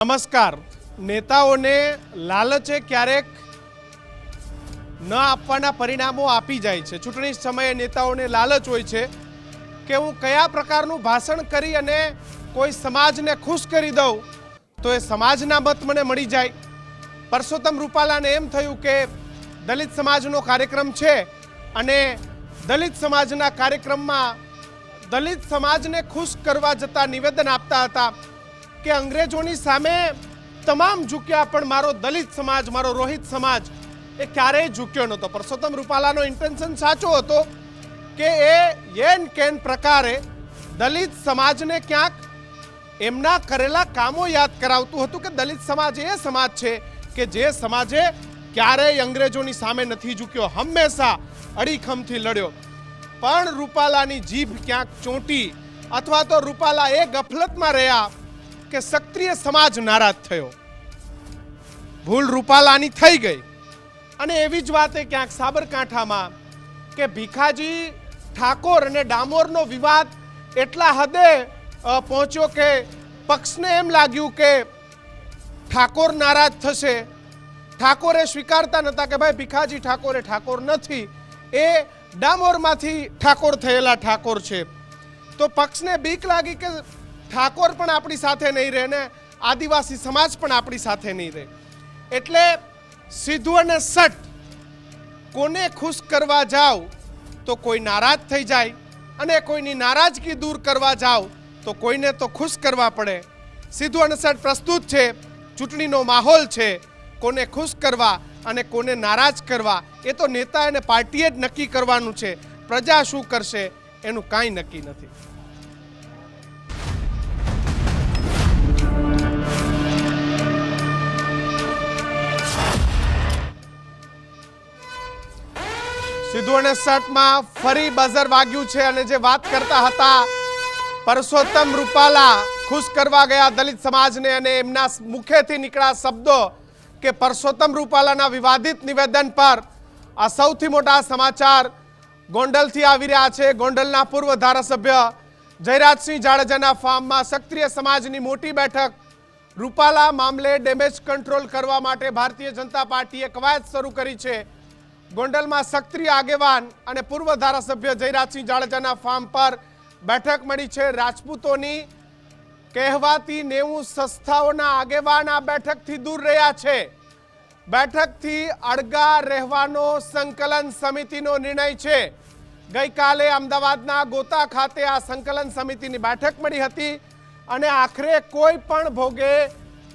નમસ્કાર. નેતાઓને લાલચે ક્યારેક ન આપવાના પરિણામો આપી જાય છે. ચૂંટણી સમયે નેતાઓને લાલચ હોય છે કે હું કયા પ્રકારનું ભાષણ કરી અને કોઈ સમાજને ખુશ કરી દઉં, તો એ સમાજના મત મને મળી જાય. પરસોત્તમ રૂપાલાને એમ થયું કે દલિત સમાજનો કાર્યક્રમ છે અને દલિત સમાજના કાર્યક્રમમાં દલિત સમાજને ખુશ કરવા જતા નિવેદન આપતા હતા. કે અંગ્રેજોની સામે તમામ ઝૂક્યા પણ મારો દલિત સમાજ, મારો રોહિત સમાજ એ ક્યારેય ઝૂક્યો નહોતો. પરસોત્તમ રૂપાલાનો ઇન્ટેન્શન સાચો હતો કે એ યેન કેન પ્રકારે દલિત સમાજને ક્યાંક એમના કરેલા કામો યાદ કરાવતું હતું કે દલિત સમાજ એ સમાજ છે કે જે સમાજે ક્યારેય અંગ્રેજોની સામે નથી ઝૂક્યો. હંમેશા અડીખમથી લડ્યો. પણ રૂપાલાની જીભ ક્યાંક ચોંટી અથવા તો રૂપાલા એ ગફલતમાં રહ્યા કે ક્ષત્રિય સમાજ નારાજ થયો. ભૂલ રૂપાલાની થઈ ગઈ. અને એવી જ વાત ક્યાંક સાબરકાંઠામાં કે ભીખાજી ઠાકોર અને ડામોરનો વિવાદ એટલા હદે પહોંચ્યો કે પક્ષને એમ લાગ્યું કે ઠાકોર નારાજ થશે. ઠાકોરે સ્વીકારતા નહોતા કે ભાઈ ભીખાજી ઠાકોરે ઠાકોર નથી. એ ડામોરમાંથી ઠાકોર થયેલા ઠાકોર છે. તો પક્ષને બીક લાગી કે ઠાકોર પણ આપણી સાથે નહીં રહે ને આદિવાસી સમાજ પણ આપણી સાથે નહીં રહે. એટલે સીધું અને સટ કોને ખુશ કરવા જાઓ તો કોઈ નારાજ થઈ જાય અને કોઈની નારાજગી દૂર કરવા જાઓ તો કોઈને તો ખુશ કરવા પડે. સીધું અને સટ પ્રસ્તુત છે, ચૂંટણીનો માહોલ છે, કોને ખુશ કરવા અને કોને નારાજ કરવા, એ તો નેતા અને પાર્ટીએ જ નક્કી કરવાનું છે. પ્રજા શું કરશે એનું કાંઈ નક્કી નથી. સીધું અને સટમાં ફરી બઝર વાગ્યું છે અને જે વાત કરતા હતા, પરસોત્તમ રૂપાલા ખુશ કરવા ગયા દલિત સમાજને અને એમના મુખેથી નીકળ્યા શબ્દો કે પરસોત્તમ રૂપાલાના વિવાદિત નિવેદન પર આ સૌથી મોટા સમાચાર ગોંડલથી આવી રહ્યા છે. ગોંડલના પૂર્વ ધારાસભ્ય જયરાજસિંહ જાડેજાના ફાર્મમાં સક્રિય સમાજની મોટી બેઠક. રૂપાલા મામલે ડેમેજ કંટ્રોલ કરવા માટે ભારતીય જનતા પાર્ટીએ કવાયત શરૂ કરી છે. ગોંડલમાં સક્રિય આગેવાન અને પૂર્વ ધારાસભ્ય જયરાજસિંહ જાડેજાના ફાર્મ પર બેઠક મળી છે. રાજપૂતોની કહેવાતી નેવું સંસ્થાઓના આગેવાન આ બેઠકથી દૂર રહ્યા છે. બેઠકથી અડગા રહેવાનો સંકલન સમિતિનો નિર્ણય છે. ગઈકાલે અમદાવાદના ગોતા ખાતે આ સંકલન સમિતિની બેઠક મળી હતી અને આખરે કોઈ પણ ભોગે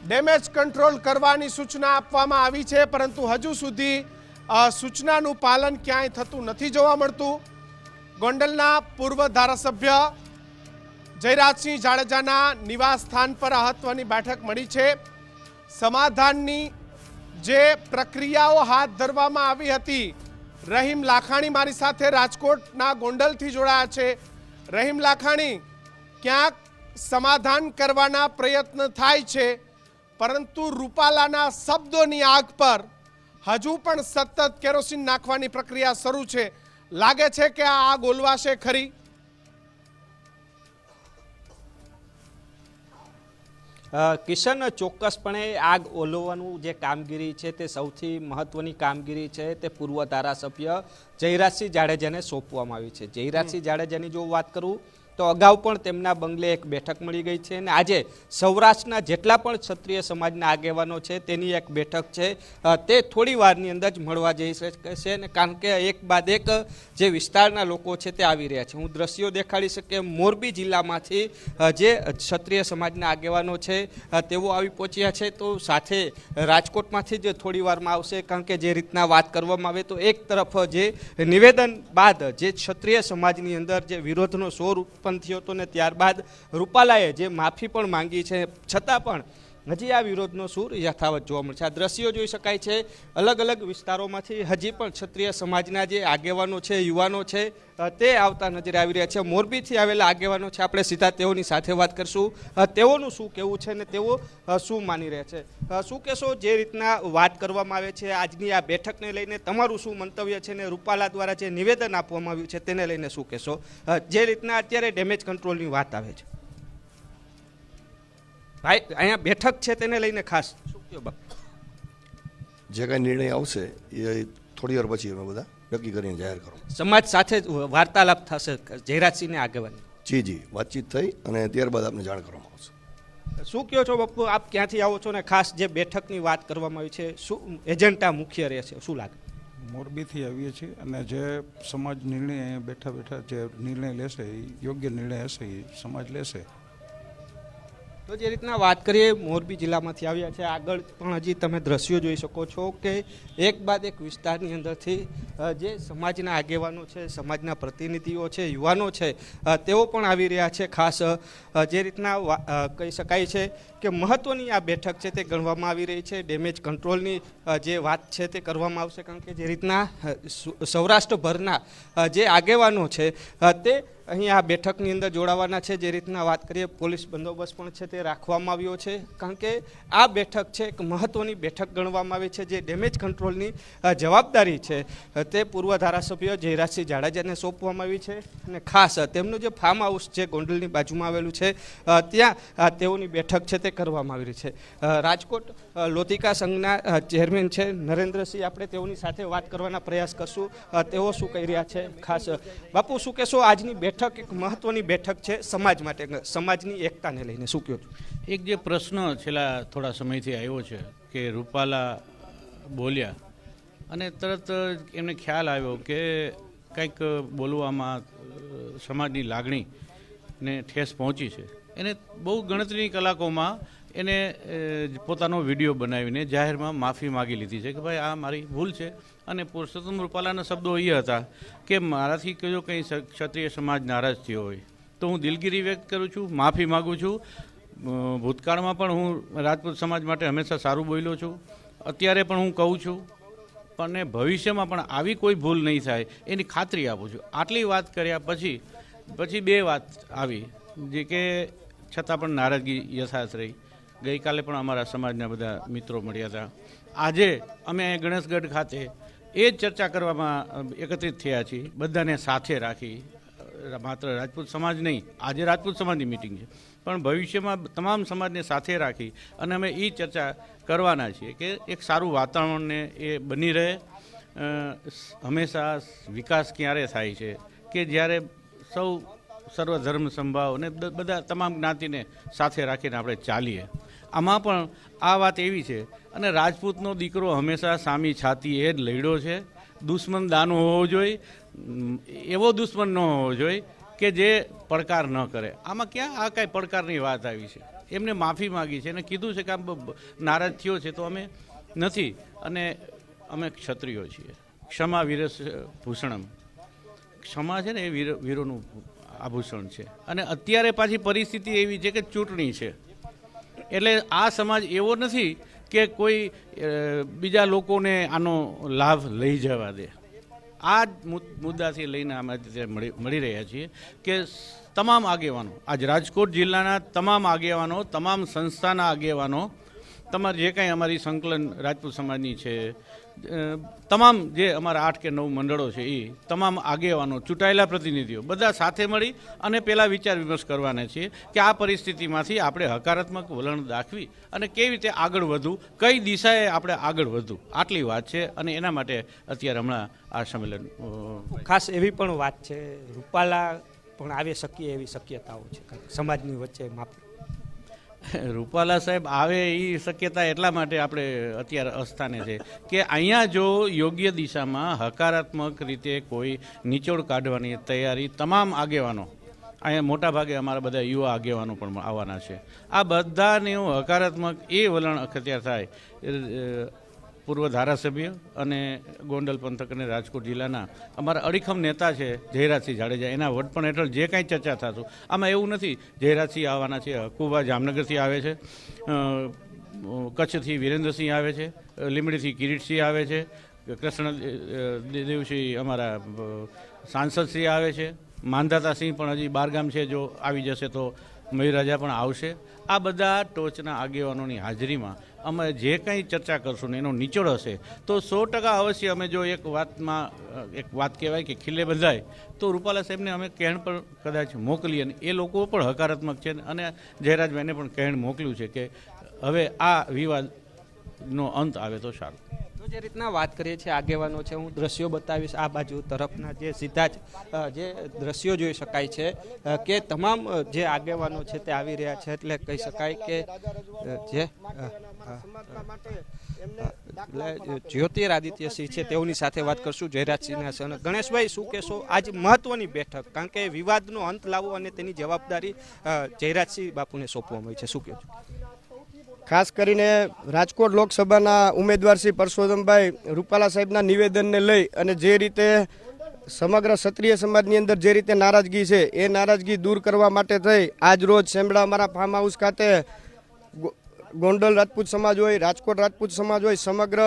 ડેમેજ કંટ્રોલ કરવાની સૂચના આપવામાં આવી છે. પરંતુ હજુ સુધી સૂચનાનું પાલન ક્યાંય થતું નથી જોવા મળતું. ગોંડલના પૂર્વ ધારાસભ્ય જયરાજસિંહ જાડેજાના નિવાસ સ્થાન પર મહત્વની બેઠક મળી છે. સમાધાનની જે પ્રક્રિયાઓ હાથ ધરવામાં આવી હતી, રહીમ લાખાણી મારી સાથે રાજકોટના ગોંડલથી જોડાયા છે. રહીમ લાખાણી, ક્યાંક સમાધાન કરવાના પ્રયત્ન થાય છે, પરંતુ રૂપાલાના શબ્દોની આગ પર હજુ પણ સતત કેરોસીન નાખવાની પ્રક્રિયા શરૂ છે. લાગે છે કે આ આગ ઓલવાશે ખરી? કિશન, ચોક્કસપણે આગ ઓલવવાનું જે કામગીરી છે તે સૌથી મહત્વની કામગીરી છે તે પૂર્વ ધારાસભ્ય જયરાજસિંહ જાડેજાને સોંપવામાં આવી છે. જયરાજસિંહ જાડેજાની જો વાત કરું તો અગાઉ પણ તેમના બંગલે એક બેઠક મળી ગઈ છે અને આજે સૌરાષ્ટ્રના જેટલા પણ ક્ષત્રિય સમાજના આગેવાનો છે, તેની એક બેઠક છે. તે થોડી વારની અંદર જ મળવા જઈ છે અને કારણ કે એક બાદ એક જે વિસ્તારના લોકો છે તે આવી રહ્યા છે. હું દ્રશ્યો દેખાડી શકે મોરબી જિલ્લામાંથી જે ક્ષત્રિય સમાજના આગેવાનો છે તેઓ આવી પહોંચ્યા છે. તો સાથે રાજકોટમાંથી જ થોડી વારમાં આવશે કારણ કે જે રીતના વાત કરવામાં આવે તો એક તરફ જે નિવેદન બાદ જે ક્ષત્રિય સમાજની અંદર જે વિરોધનો સોર ઉત્પન્ન થયો હતો ને ત્યારબાદ રૂપાલાએ જે માફી પણ માંગી છે છતાં પણ હજી આ વિરોધનો સૂર યથાવત જોવા મળશે. આ દ્રશ્યો જોઈ શકાય છે. અલગ અલગ વિસ્તારોમાંથી હજી પણ ક્ષત્રિય સમાજના જે આગેવાનો છે, યુવાનો છે તે આવતા નજરે આવી રહ્યા છે. મોરબીથી આવેલા આગેવાનો છે. આપણે સીધા તેઓની સાથે વાત કરશું. તેઓનું શું કહેવું છે ને તેઓ શું માની રહ્યા છે? શું કહેશો? જે રીતના વાત કરવામાં આવે છે, આજની આ બેઠકને લઈને તમારું શું મંતવ્ય છે ને રૂપાલા દ્વારા જે નિવેદન આપવામાં આવ્યું છે, તેને લઈને શું કહેશો? જે રીતના અત્યારે ડેમેજ કંટ્રોલની વાત આવે છે. ભાઈ અહીંયા બેઠક છે તેને લઈને ખાસ શું કહો બાપુ? જે કાંઈ નિર્ણય આવશે એ થોડી વાર પછી અમે બધા નક્કી કરીને જાહેર કરો. સમાજ સાથે જ વાર્તાલાપ થશે જયરાજસિંહને આગેવાની. જી જી વાતચીત થઈ અને ત્યારબાદ આપને જાણ કરવામાં આવશે. શું કહો છો બાપુ? આપ ક્યાંથી આવો છો ને ખાસ જે બેઠકની વાત કરવામાં આવી છે શું એજન્ડા મુખ્ય રહે છે શું લાગે? મોરબીથી આવીએ છીએ અને જે સમાજ નિર્ણય અહીંયા બેઠા બેઠા જે નિર્ણય લેશે એ યોગ્ય નિર્ણય હશે એ સમાજ લેશે. તો જે રીતના વાત કરીએ, મોરબી જિલ્લામાંથી આવ્યા છે, આગળ પણ હજી તમે દ્રશ્યો જોઈ શકો છો કે એક બાદ એક વિસ્તારની અંદરથી જે સમાજના આગેવાનો છે, સમાજના પ્રતિનિધિઓ છે, યુવાનો છે તેઓ પણ આવી રહ્યા છે. ખાસ જે રીતના કહી શકાય છે કે મહત્ત્વની આ બેઠક છે તે ગણવામાં આવી રહી છે. ડેમેજ કંટ્રોલની જે વાત છે તે કરવામાં આવશે કારણ કે જે રીતના સૌરાષ્ટ્રભરના જે આગેવાનો છે તે અહીં આ બેઠકની અંદર જોડાવાના છે જે રીતના વાત કરીએ, પોલીસ બંદોબસ્ત પણ છે તે રાખવામાં આવ્યો છે. કારણ કે આ બેઠક છે એક મહત્ત્વની બેઠક ગણવામાં આવી છે જે ડેમેજ કંટ્રોલની જવાબદારી છે. તે પૂર્વ ધારાસભ્ય જયરાજસિંહ જાડેજાને સોંપવામાં આવી છે અને ખાસ તેમનું જે ફાર્મ હાઉસ છે ગોંડલની બાજુમાં આવેલું છે ત્યાં તેઓની બેઠક છે તે કરવામાં આવી રહી છે. રાજકોટ લોતિકા સંઘના ચેરમેન છે નરેન્દ્રસિંહ, આપણે તેઓની સાથે વાત કરવાના પ્રયાસ કરશું. તેઓ શું કહી રહ્યા છે? ખાસ બાપુ શું કહેશો આજની બેઠક એક મહત્વની બેઠક છે સમાજ માટે સમાજની એકતાને લઈને. શું કહો એક જે પ્રશ્ન છેલ્લા થોડા સમયથી આવ્યો છે કે રૂપાલા બોલ્યા અને તરત એમને ખ્યાલ આવ્યો કે કંઈક બોલવામાં સમાજની લાગણી ને ઠેસ પહોંચી છે. એને બહુ ગણતરીની કલાકોમાં એને પોતાનો વીડિયો બનાવીને જાહેરમાં માફી માગી લીધી છે કે ભાઈ આ મારી ભૂલ છે અને પુરુષોત્તમ રૂપાલાના શબ્દો એ હતા કે મારાથી કયો કંઈ ક્ષત્રિય સમાજ નારાજ થયો હોય. તો હું દિલગીરી વ્યક્ત કરું છું, માફી માગું છું. ભૂતકાળમાં પણ હું રાજપૂત સમાજ માટે હંમેશા સારું બોલ્યો છું. અત્યારે પણ હું કહું છું. પણ ભવિષ્યમાં પણ આવી કોઈ ભૂલ નહીં થાય એની ખાતરી આપું છું. આટલી વાત કર્યા પછી પછી બે વાત આવી, જે કે છતાં પણ નારાજગી યથાર્થ રહી. ગઈકાલે પણ અમારા સમાજના બધા મિત્રો મળ્યા હતા. આજે અમે ગણેશગઢ ખાતે એ જ ચર્ચા કરવામાં એકત્રિત થયા છીએ. બધાને સાથે રાખી માત્ર રાજપૂત સમાજ નહીં, આજે રાજપૂત સમાજની મિટિંગ છે. પણ ભવિષ્યમાં તમામ સમાજને સાથે રાખી અને અમે એ ચર્ચા કરવાના છીએ કે એક સારું વાતાવરણને એ બની રહે. હંમેશા વિકાસ ક્યારે થાય છે કે જ્યારે સૌ સર્વ ધર્મ સંભાવ અને બધા તમામ જ્ઞાતિને સાથે રાખીને આપણે ચાલીએ. આમાં પણ આ વાત એવી છે. અને રાજપૂતનો દીકરો હંમેશા સામી છાતી એ જ લડ્યો છે. દુશ્મન દાનો હોવો જોઈએ એવો દુશ્મન ન હોવો જોઈએ કે જે પડકાર ન કરે. આમાં ક્યાં, આ કાંઈ પડકારની વાત આવી છે? એમને માફી માગી છે. અને કીધું છે કે આમ નારાજ થયો છે તો અમે નથી. અને અમે ક્ષત્રિયો છીએ. ક્ષમા વીરસ ભૂષણમ. ક્ષમા છે ને એ વીર, વીરોનું આભૂષણ છે. અને અત્યારે પાછી પરિસ્થિતિ એવી છે કે ચૂંટણી છે. એટલે આ સમાજ એવો નથી કે કોઈ બીજા લોકોને આનો લાભ લઈ જવા દે. આ જ મુદ્દાથી લઈને અમે મળી મળી રહ્યા છીએ કે તમામ આગેવાનો, આજ રાજકોટ જિલ્લાના તમામ આગેવાનો, તમામ સંસ્થાના આગેવાનો, તમારે જે કાંઈ અમારી સંકલન, રાજપૂત સમાજની છે તમામ જે અમારા આઠ કે નવ મંડળો છે એ તમામ આગેવાનો, ચૂંટાયેલા પ્રતિનિધિઓ, બધા સાથે મળી અને પહેલાં વિચાર વિમર્શ કરવાના છીએ કે આ પરિસ્થિતિમાંથી આપણે હકારાત્મક વલણ દાખવી અને કેવી રીતે આગળ વધવું, કઈ દિશાએ આપણે આગળ વધવું. આટલી વાત છે અને એના માટે અત્યારે હમણાં આ સંમેલન ખાસ એવી પણ વાત છે, રૂપાલા પણ આવી શકીએ એવી શક્યતાઓ છે, સમાજની વચ્ચે માફી રૂપાલા સાહેબ આવે એ શક્યતા એટલા માટે આપણે અત્યારે અસ્થાને છે કે અહીંયા જો યોગ્ય દિશામાં હકારાત્મક રીતે કોઈ નિચોડ કાઢવાની તૈયારી તમામ આગેવાનો, અહીંયા મોટા ભાગે અમારા બધા યુવા આગેવાનો પણ આવવાના છે. આ બધાને હકારાત્મક એ વલણ અખત્યાર થાય. પૂર્વ ધારાસભ્ય અને ગોંડલ પંથક અને રાજકોટ જિલ્લાના અમારા અડીખમ નેતા છે જયરાજસિંહ જાડેજા. એના વડપણ હેઠળ જે કાંઈ ચર્ચા થતું, આમાં એવું નથી. જયરાજસિંહ આવવાના છે હકુબા જામનગરથી આવે છે કચ્છથી વિરેન્દ્રસિંહ આવે છે લીમડીથી કિરીટસિંહ આવે છે, કૃષ્ણ દેવસિંહ અમારા સાંસદશ્રી આવે છે માંધાતા સિંહ પણ હજી બારગામ છે, જો આવી જશે તો મયુરાજા પણ આવશે. આ બધા ટોચના આગેવાનોની હાજરીમાં અમે જે કંઈ ચર્ચા કરશું ને એનો નિચોડ હશે. તો સો ટકા અવશ્ય અમે જો એક વાતમાં, એક વાત કહેવાય કે ખીલે બંધાય, તો રૂપાલા સાહેબને અમે કહેણ પણ કદાચ મોકલીએ અને એ લોકો પણ હકારાત્મક છે અને જયરાજભાઈને પણ કહેણ મોકલ્યું છે કે હવે આ વિવાદનો અંત આવે તો સારું. તો જે રીતના વાત કરીએ છીએ આગેવાનો છે હું દ્રશ્યો બતાવીશ આ બાજુ તરફના જે સીધા જ જે દ્રશ્યો જોઈ શકાય છે કે તમામ જે આગેવાનો છે તે આવી રહ્યા છે એટલે કહી શકાય કે જે અ, અ, એટલે જ્યોતિરાદિત્ય સિંહ છે તેઓની સાથે વાત કરશું જયરાજસિંહના અને ગણેશભાઈ શું કહેશો? આજ મહત્વની બેઠક કારણ કે વિવાદનો અંત લાવવો અને તેની જવાબદારી જયરાજસિંહ બાપુને સોંપવામાં આવી છે. શું કહો ખાસ કરીને રાજકોટ લોકસભાના ઉમેદવાર શ્રી પરસોત્તમભાઈ રૂપાલા સાહેબના નિવેદનને લઈ અને જે રીતે સમગ્ર ક્ષત્રિય સમાજની અંદર જે રીતે નારાજગી છે, એ નારાજગી દૂર કરવા માટે થઈ. આજ રોજ સેમડા અમારા ફાર્મ હાઉસ ખાતે ગોંડલ રાજપૂત સમાજ હોય, રાજકોટ રાજપૂત સમાજ હોય, સમગ્ર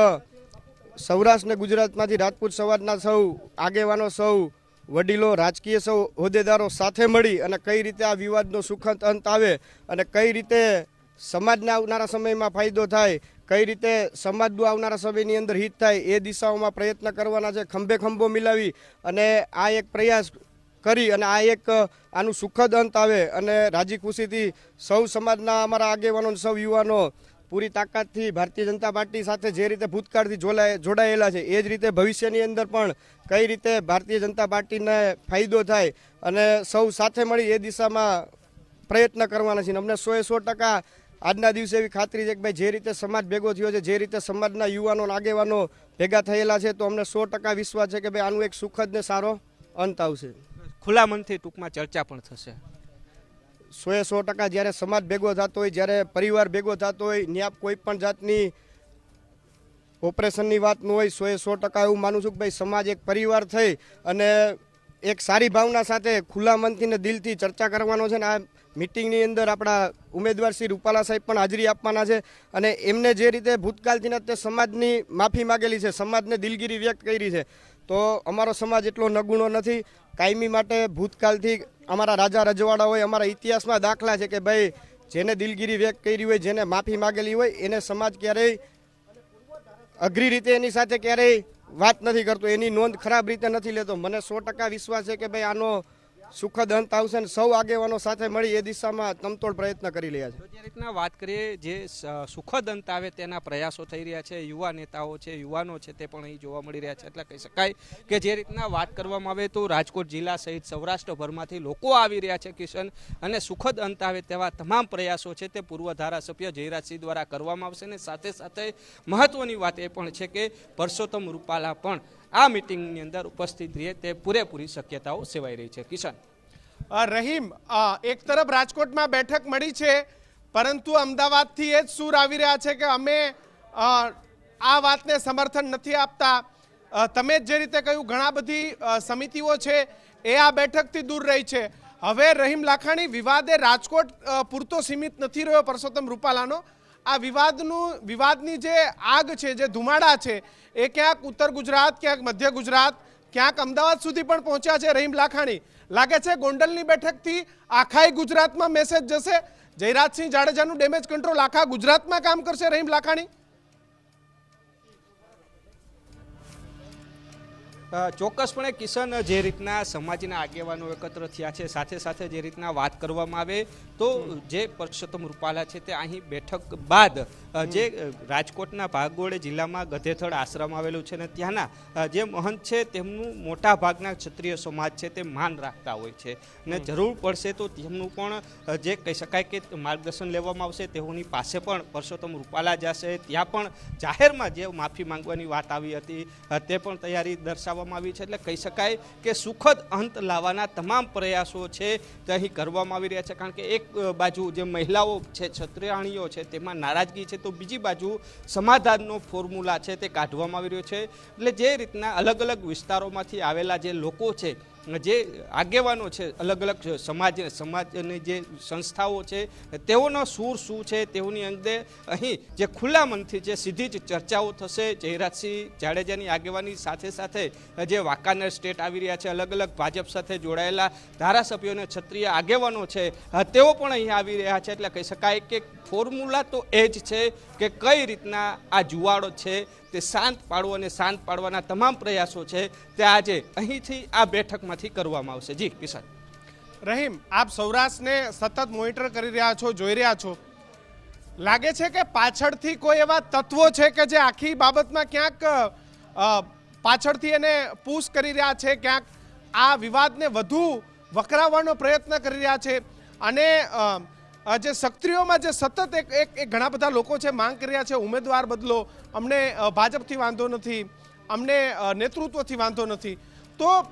સૌરાષ્ટ્ર ને ગુજરાતમાંથી રાજપૂત સમાજના સૌ આગેવાનો, સૌ વડીલો, રાજકીય સૌ હોદ્દેદારો સાથે મળી અને કઈ રીતે આ વિવાદનો સુખદ અંત આવે અને કઈ રીતે સમાજને આવનારા સમયમાં ફાયદો થાય, કઈ રીતે સમાજનું આવનારા સમયની અંદર હિત થાય, એ દિશાઓમાં પ્રયત્ન કરવાના છે, ખંભે ખંભો મિલાવી અને આ એક પ્રયાસ કરી અને આ એક, આનું સુખદ અંત આવે અને રાજી ખુશીથી સૌ સમાજના અમારા આગેવાનો સૌ યુવાનો પૂરી તાકાતથી ભારતીય જનતા પાર્ટી સાથે જે રીતે ભૂતકાળથી જોડાય જોડાયેલા છે, એ જ રીતે ભવિષ્યની અંદર પણ કઈ રીતે ભારતીય જનતા પાર્ટીને ફાયદો થાય અને સૌ સાથે મળી એ દિશામાં પ્રયત્ન કરવાના છે. અમને સો એ સો ટકા આજના દિવસે એવી ખાતરી છે કે ભાઈ જે રીતે સમાજ ભેગો થયો છે જે રીતે સમાજના યુવાનો આગેવાનો ભેગા થયેલા છે તો અમને સો ટકા વિશ્વાસ છે કે ભાઈ આનું એક સુખદ ને સારો અંત આવશે. ખુલ્લા મનથી ટૂંકમાં ચર્ચા પણ થશે. સો એ સો ટકા જ્યારે સમાજ ભેગો થતો હોય જ્યારે પરિવાર ભેગો થતો હોય ત્યાં કોઈ પણ જાતની ઓપરેશનની વાત ન હોય સો એ સો ટકા એવું માનું છું કે ભાઈ સમાજ એક પરિવાર થઈ અને એક સારી ભાવના સાથે ખુલ્લા મનથી ને દિલથી ચર્ચા કરવાનો છે ને આ મિટિંગની અંદર આપણા ઉમેદવાર શ્રી રૂપાલા સાહેબ પણ હાજરી આપવાના છે અને એમને જે રીતે ભૂતકાળથીના તે સમાજની માફી માગેલી છે, સમાજને દિલગીરી વ્યક્ત કરી છે, તો અમારો સમાજ એટલો નગુણો નથી. કાયમી માટે ભૂતકાળથી અમારા રાજા રજવાડા હોય, અમારા ઇતિહાસમાં દાખલા છે કે ભાઈ, જેને દિલગીરી વ્યક્ત કરી હોય, જેને માફી માગેલી હોય, એને સમાજ ક્યારેય અઘરી રીતે એની સાથે ક્યારેય વાત નથી કરતો, એની નોંધ ખરાબ રીતે નથી લેતો. મને સો ટકા વિશ્વાસ છે કે ભાઈ આનો સુખદ અંત આવશે ને સૌ આગેવાનો સાથે મળી એ દિશામાં તમતોડ પ્રયત્ન કરી રહ્યા છે. જે રીતના વાત કરીએ, જે સુખદ અંત આવે તેના પ્રયાસો થઈ રહ્યા છે, યુવા નેતાઓ છે, યુવાનો છે તે પણ અહીં જોવા મળી રહ્યા છે. એટલે કહી શકાય કે જે રીતના વાત કરવામાં આવે તો રાજકોટ જિલ્લા સહિત સૌરાષ્ટ્રભરમાંથી લોકો આવી રહ્યા છે, કિશન, અને સુખદ અંત આવે તેવા તમામ પ્રયાસો છે તે પૂર્વ ધારાસભ્ય જયરાજસિંહ દ્વારા કરવામાં આવશે. અને સાથે સાથે મહત્વની વાત એ પણ છે કે પરસોત્તમ રૂપાલા પણ આ મિટિંગની અંદર ઉપસ્થિત રહે તે પૂરેપૂરી શક્યતાઓ સેવાઈ રહી છે. કિશન. રહીમ એક તરફ રાજકોટમાં બેઠક મળી છે, પરંતુ અમદાવાદથી એ જ સૂર આવી રહ્યા છે કે અમે આ વાતને સમર્થન નથી આપતા. તમે જ રીતે કહ્યું, ઘણા બધી સમિતિઓ છે એ આ બેઠકથી દૂર રહી છે. હવે રહીમ લાખાણી, વિવાદે રાજકોટ પૂરતો સીમિત નથી રહ્યો, પરસોત્તમ રૂપાલાનો. આ વિવાદનું, વિવાદની જે આગ છે, જે ધુમાડા છે, એ ક્યાંક ઉત્તર ગુજરાત, ક્યાંક મધ્ય ગુજરાત, ક્યાંક અમદાવાદ સુધી પણ પહોંચ્યા છે રહીમ લાખાણી. લાગે છે ગોંડલની બેઠકથી આખાય ગુજરાતમાં મેસેજ જશે. જયરાજસિંહ જાડેજાનું ડેમેજ કંટ્રોલ આખા ગુજરાતમાં કામ કરશે રહીમ લાખાણી. ચોક્કસપણે કિશન જે રીતના સમાજના આગેવાનો એકત્ર થયા છે સાથે સાથે જે રીતના વાત કરવામાં આવે તો જે પરસોત્તમ રૂપાલા છે તે અહીં બેઠક બાદ જે રાજકોટના ભાગોળે જિલ્લામાં ગધેથડ આશ્રમ આવેલું છે ને ત્યાંના જે મહંત છે તેમનું મોટા ભાગના ક્ષત્રિય સમાજ છે તે માન રાખતા હોય છે. ને જરૂર પડશે તો તેમનું પણ જે કહી શકાય કે માર્ગદર્શન લેવામાં આવશે તેઓની પાસે પણ પરસોત્તમ રૂપાલા જશે ત્યાં પણ જાહેરમાં જે માફી માંગવાની વાત આવી હતી તે પણ તૈયારી દર્શાવવામાં આવી છે. એટલે કહી શકાય કે સુખદ અંત લાવવાના તમામ પ્રયાસો છે તે અહીં કરવામાં આવી રહ્યા છે. કારણ કે એક બાજુ જે મહિલાઓ છે, ક્ષત્રિયાણીઓ છે, તેમાં નારાજગી છે. તો બીજી બાજુ સમાધાનનો ફોર્મ્યુલા છે તે કાઢવામાં આવી રહ્યો છે. એટલે જે રીતના અલગ અલગ વિસ્તારોમાંથી આવેલા જે લોકો છે જે આગેવાનો છે અલગ અલગ સમાજ, સમાજની જે સંસ્થાઓ છે, તેઓનો સૂર શું છે, તેઓની અંદર અહીં જે ખુલ્લા મનથી જે સીધી જ ચર્ચાઓ થશે, જયરાજસિંહ જાડેજાની આગેવાની સાથે સાથે જે વાંકાનેર સ્ટેટ આવી રહ્યા છે અલગ અલગ ભાજપ સાથે જોડાયેલા ધારાસભ્યોને ક્ષત્રિય આગેવાનો છે તેઓ પણ અહીં આવી રહ્યા છે. એટલે કહી શકાય કે ફોર્મ્યુલા તો એ જ છે કે કઈ રીતના આ જુવાડો છે તે શાંત પાડવો અને શાંત પાડવાના તમામ પ્રયાસો છે તે આજે અહીંથી આ બેઠકમાંથી કરવામાં આવશે. જી, કિશન. રહીમ, આપ સૌરાષ્ટ્રને સતત મોનિટર કરી રહ્યા છો, જોઈ રહ્યા છો. લાગે છે કે પાછળથી કોઈ એવા તત્વો છે કે જે આખી બાબતમાં ક્યાંક પાછળથી એને પુશ કરી રહ્યા છે, ક્યાંક આ વિવાદને વધુ વકરાવવાનો પ્રયત્ન કરી રહ્યા છે. અને જે સક્રિયોમાં જે સતત એક એક ઘણા બધા લોકો છે માંગ કરી રહ્યા છે ઉમેદવાર બદલો અમને ભાજપથી વાંધો નથી અમને નેતૃત્વથી વાંધો નથી. તો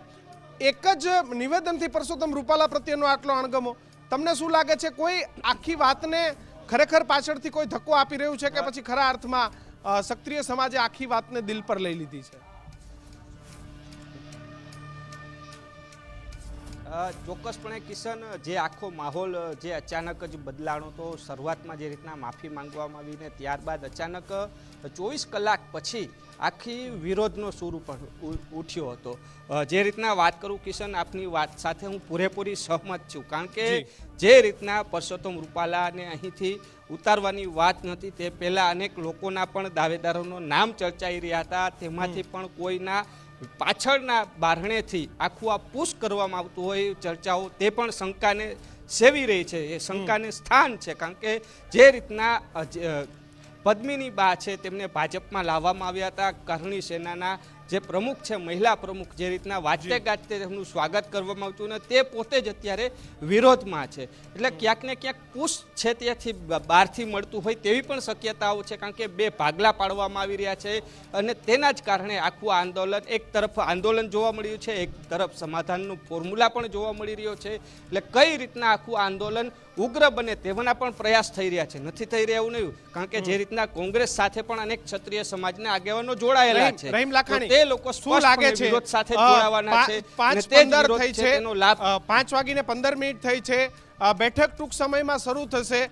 એક જ નિવેદનથી પરસોત્તમ રૂપાલા પ્રત્યેનો આટલો અણગમો. તમને શું લાગે છે કોઈ આખી વાતને ખરેખર પાછળથી કોઈ ધક્કો આપી રહ્યું છે કે પછી ખરા અર્થમાં સક્રિય સમાજે આખી વાતને દિલ પર લઈ લીધી છે? ચોક્કસપણે કિશન જે આખો માહોલ જે અચાનક જ બદલાણો તો શરૂઆતમાં જે રીતના માફી માંગવામાં આવીને ત્યારબાદ અચાનક ચોવીસ કલાક પછી આખી વિરોધનો સૂર પણ ઉઠ્યો હતો. જે રીતના વાત કરું કિશન આપની વાત સાથે હું પૂરેપૂરી સહમત છું. કારણ કે જે. રીતના પરસોત્તમ રૂપાલાને અહીંથી ઉતારવાની વાત નથી તે પહેલાં અનેક લોકોના પણ દાવેદારોનું નામ ચર્ચાઈ રહ્યા હતા. તેમાંથી પણ કોઈના પાછળના બારણેથી આખું આ પુશ કરવામાં આવતું હોય ચર્ચાઓ, તે પણ શંકાને સેવી રહી છે. એ શંકાને સ્થાન છે, કારણ કે જે રીતના પદ્મિની બા છે, તેમને ભાજપમાં લાવવામાં આવ્યા હતા. કરણી સેનાના જે પ્રમુખ છે મહિલા પ્રમુખ જે રીતના વાજતે ગાજતે તેમનું સ્વાગત કરવામાં આવતું ને તે પોતે જ અત્યારે વિરોધમાં છે. એટલે ક્યાંક ને ક્યાંક પુશ છે ત્યાંથી બહારથી મળતું હોય તેવી પણ શક્યતાઓ છે કારણ કે બે ભાગલા પાડવામાં આવી રહ્યા છે અને તેના જ કારણે આખું આંદોલન એક તરફ આંદોલન જોવા મળ્યું છે એક તરફ સમાધાનનું ફોર્મ્યુલા પણ જોવા મળી રહ્યો છે. એટલે કઈ રીતના આખું આંદોલન ઉગ્ર બને તેવાના પણ પ્રયાસ થઈ રહ્યા છે. નથી થઈ રહ્યા એવું નહીં. કારણ કે જે રીતના કોંગ્રેસ સાથે પણ અનેક ક્ષત્રિય સમાજના આગેવાનો જોડાયેલા છે. તે લોકો શું લાગે છે? વિરોધ સાથે જોડાવાના છે પાંચ પંદર થઈ છે તેનો લાભ પાંચ વાગીને પંદર મિનિટ થઈ છે. બેઠક ટૂંક સમયમાં શરૂ થશે.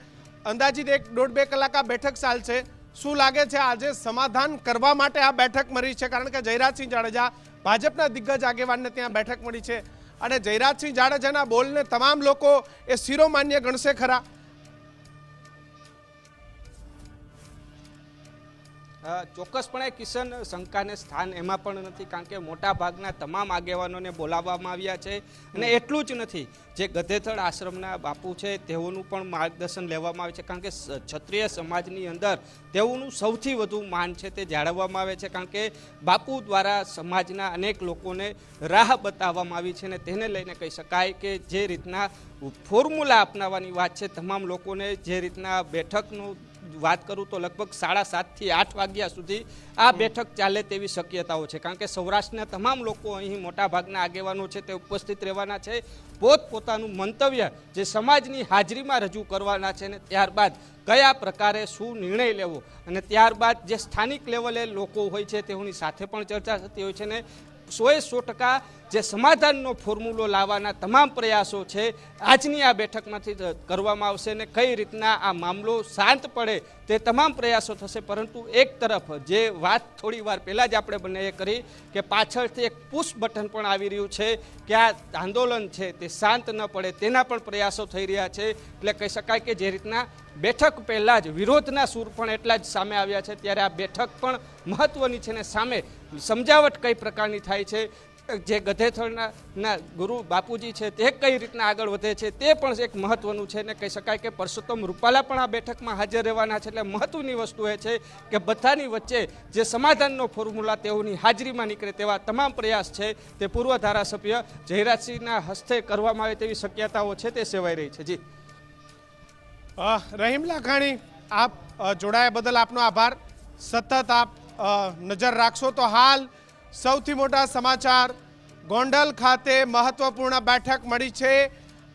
અંદાજિત એક દોઢ બે કલાક આ બેઠક ચાલશે. શું લાગે છે આજે સમાધાન કરવા માટે આ બેઠક મળી છે? કારણ કે જયરાજસિંહ જાડેજા ભાજપના દિગ્ગજ આગેવાનને ત્યાં બેઠક મળી છે. અને જયરાજસિંહ જાડેજાના બોલને તમામ લોકો એ શિરોમાન્ય ગણશે ખરા. ચોક્કસપણે કિશન શંકાને સ્થાન એમાં પણ નથી કારણ કે મોટા ભાગના તમામ આગેવાનોને બોલાવવામાં આવ્યા છે. અને એટલું જ નથી જે ગધેથળ આશ્રમના બાપુ છે તેઓનું પણ માર્ગદર્શન લેવામાં આવે છે કારણ કે ક્ષત્રિય સમાજની અંદર તેઓનું સૌથી વધુ માન છે તે જાળવવામાં આવે છે કારણ કે બાપુ દ્વારા સમાજના અનેક લોકોને રાહ બતાવવામાં આવી છે અને તેને લઈને કહી શકાય કે જે રીતના ફોર્મ્યુલા અપનાવવાની વાત છે તમામ લોકોને જે રીતના બેઠકનું વાત કરું તો લગભગ સાડા સાતથી આઠ વાગ્યા સુધી આ બેઠક ચાલે તેવી શક્યતાઓ છે. કારણ કે સૌરાષ્ટ્રના તમામ લોકો અહીં મોટાભાગના આગેવાનો છે તે ઉપસ્થિત રહેવાના છે. પોતપોતાનું મંતવ્ય જે સમાજની હાજરીમાં રજૂ કરવાના છે ને ત્યારબાદ કયા પ્રકારે શું નિર્ણય લેવો અને ત્યારબાદ જે સ્થાનિક લેવલે લોકો હોય છે તેઓની સાથે પણ ચર્ચા થતી હોય છે ને સોએ સો ટકા જે સમાધાનનો ફોર્મ્યુલો લાવવાના તમામ પ્રયાસો છે, આજની આ બેઠકમાંથી કરવામાં આવશે ને કઈ રીતના આ મામલો શાંત પડે તે તમામ પ્રયાસો થશે. પરંતુ એક તરફ જે વાત થોડી વાર પહેલાં જ આપણે બંનેએ કરી કે પાછળથી એક પુશ બટન પણ આવી રહ્યું છે કે આ આંદોલન છે તે શાંત ન પડે તેના પણ પ્રયાસો થઈ રહ્યા છે. એટલે કહી શકાય કે જે રીતના બેઠક પહેલાં જ વિરોધના સૂર પણ એટલા જ સામે આવ્યા છે. ત્યારે આ બેઠક પણ મહત્ત્વની છે ને સામે સમજાવટ કઈ પ્રકારની થાય છે, જે ગધેથળના ગુરુ બાપુજી છે તે કઈ રીતના આગળ વધે છે, તે પણ એક મહત્વનું છે ને કહી શકાય કે પરસોત્તમ રૂપાલા પણ આ બેઠકમાં હાજર રહેવાના છે. એટલે મહત્વની વસ્તુ એ છે કે બધાની વચ્ચે જે સમાધાનનો ફોર્મ્યુલા તેઓની હાજરીમાં નીકળે તેવા તમામ પ્રયાસ છે તે પૂર્વ ધારાસભ્ય જયરાજસિંહના હસ્તે કરવામાં આવે તેવી શક્યતાઓ છે તે સેવાઈ રહી છે. જી. રહીમ લાખાણી આપ જોડાયા બદલ આપનો આભાર. સતત આપ નજર રાખશો તો હાલ સૌથી મોટા સમાચાર. ગોંડલ ખાતે મહત્વપૂર્ણ બેઠક મળી છે.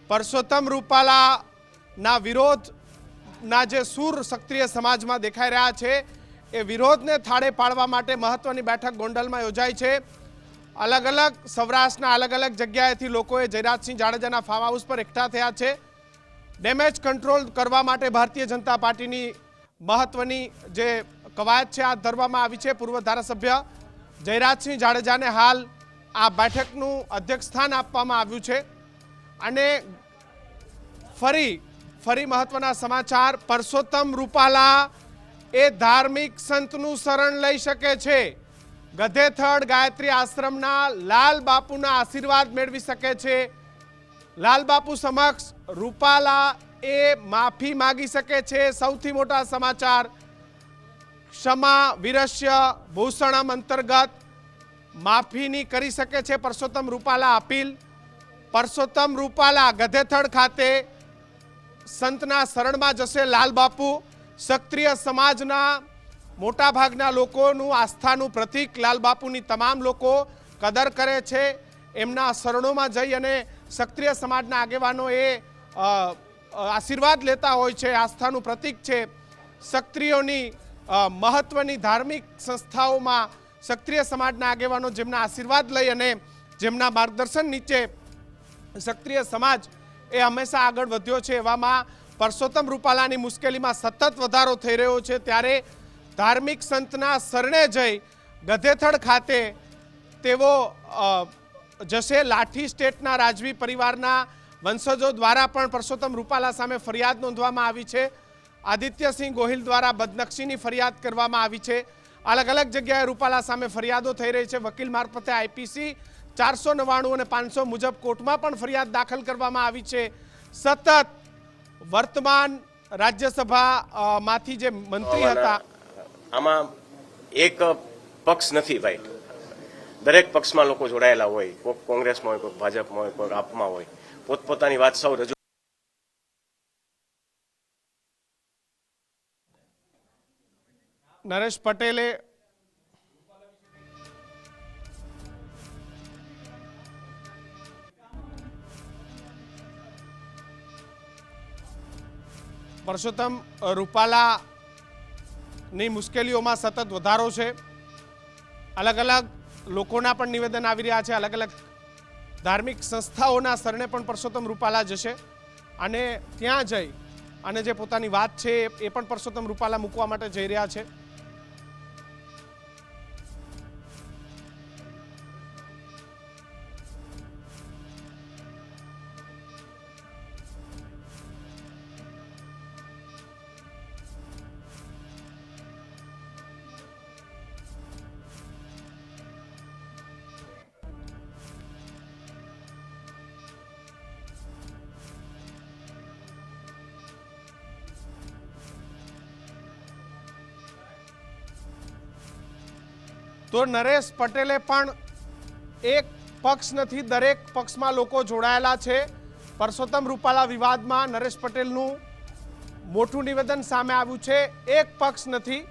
પરસોત્તમ રૂપાલાના વિરોધના જે સૂર સક્રિય સમાજમાં દેખાઈ રહ્યા છે, એ વિરોધને થાળે પાડવા માટે મહત્વની બેઠક ગોંડલમાં યોજાઈ છે. અલગ અલગ સૌરાષ્ટ્રના અલગ અલગ જગ્યાએથી લોકોએ જયરાજસિંહ જાડેજાના ફાર્મ હાઉસ પર એકઠા થયા છે. ડેમેજ કંટ્રોલ કરવા માટે ભારતીય જનતા પાર્ટીની મહત્વની જે કવાયત છે હાથ ધરવામાં આવી છે પૂર્વ ધારાસભ્ય જયરાજસિંહ જાડેજાને હાલ આ બેઠકનું અધ્યક્ષ સ્થાન આપવામાં આવ્યું છે. અને ફરી ફરી મહત્વના સમાચાર, પરસોત્તમ રૂપાલા એ ધાર્મિક સંતનું શરણ લઈ શકે છે. ગધેથડ ગાયત્રી આશ્રમના લાલ બાપુના આશીર્વાદ મેળવી શકે છે. લાલ બાપુ સમક્ષ રૂપાલા એ માફી માગી શકે છે. સૌથી મોટા સમાચાર ક્ષમા, વિરસ્ય, ભૂષણમ અંતર્ગત માફીની કરી શકે છે પરસોત્તમ રૂપાલા અપીલ. પરસોત્તમ રૂપાલા ગધેથડ ખાતે સંતના શરણમાં જશે લાલ બાપુ. ક્ષત્રિય સમાજના મોટાભાગના લોકોનું આસ્થાનું પ્રતીક લાલ બાપુની તમામ લોકો કદર કરે છે. એમના શરણોમાં જઈ અને ક્ષત્રિય સમાજના આગેવાનો એ આશીર્વાદ લેતા હોય છે, આસ્થાનું પ્રતીક છે. ક્ષત્રિયોની મહત્વની ધાર્મિક સંસ્થાઓમાં ક્ષત્રિય સમાજના આગેવાનો જેમના આશીર્વાદ લઈ અને જેમના માર્ગદર્શન નીચે ક્ષત્રિય સમાજ એ હંમેશા આગળ વધ્યો છે, એવામાં પરસોત્તમ રૂપાલાની મુશ્કેલીમાં સતત વધારો થઈ રહ્યો છે. ત્યારે ધાર્મિક સંતના શરણે જઈ ગધેથડ ખાતે તેઓ જશે લાઠી સ્ટેટના રાજવી પરિવારના વંશજો દ્વારા પણ પરસોત્તમ રૂપાલા સામે ફરિયાદ નોંધવામાં આવી છે. આદિત્યસિંહ ગોહિલ દ્વારા બદનક્ષીની ફરિયાદ કરવામાં આવી છે. અલગ અલગ જગ્યાએ રૂપાલા સામે ફરિયાદો થઈ રહી છે. વકીલ મારફતે આઈપીસી ચારસો નવ્વાણું અને પાંચસો મુજબ કોર્ટમાં પણ ફરિયાદ દાખલ કરવામાં આવી છે. સતત વર્તમાન રાજ્યસભા માંથી જે મંત્રી હતા આમાં એક પક્ષ નથી ભાઈ દરેક પક્ષમાં લોકો જોડાયેલા હોય. કોઈક કોંગ્રેસમાં હોય કોઈક ભાજપમાં હોય કોઈક આપમાં હોય. પોતપોતાની વાત સૌ રજૂ નરેશ પટેલે પરસોત્તમ રૂપાલાની મુશ્કેલીઓમાં સતત વધારો છે. અલગ અલગ લોકોના પણ નિવેદન આવી રહ્યા છે. અલગ અલગ ધાર્મિક સંસ્થાઓના શરણે પણ પરસોત્તમ રૂપાલા જશે. અને ત્યાં જઈ અને જે પોતાની વાત છે એ પણ પરસોત્તમ રૂપાલા મૂકવા માટે જઈ રહ્યા છે. તો નરેશ પટેલે પણ એક પક્ષ નથી, દરેક પક્ષમાં લોકો જોડાયેલા છે. પરસોત્તમ રૂપાલા વિવાદમાં નરેશ પટેલનું મોટું નિવેદન સામે આવ્યું છે. એક પક્ષ નથી,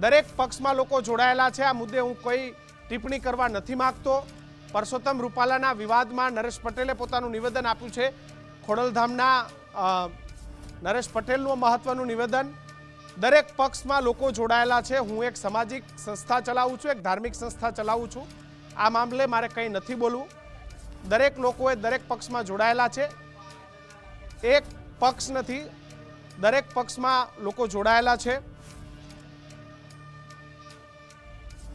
દરેક પક્ષમાં લોકો જોડાયેલા છે. આ મુદ્દે હું કોઈ ટિપ્પણી કરવા નથી માંગતો. પરસોત્તમ રૂપાલાના વિવાદમાં નરેશ પટેલે પોતાનું નિવેદન આપ્યું છે. ખોડલધામના નરેશ પટેલનું મહત્વનું નિવેદન દરેક પક્ષમાં લોકો જોડાયેલા છે. હું એક સામાજિક સંસ્થા ચલાવું છું, એક ધાર્મિક સંસ્થા ચલાવું છું. આ મામલે મારે કંઈ નથી બોલવું. દરેક લોકોએ દરેક પક્ષમાં જોડાયેલા છે. એક પક્ષ નથી, દરેક પક્ષમાં લોકો જોડાયેલા છે.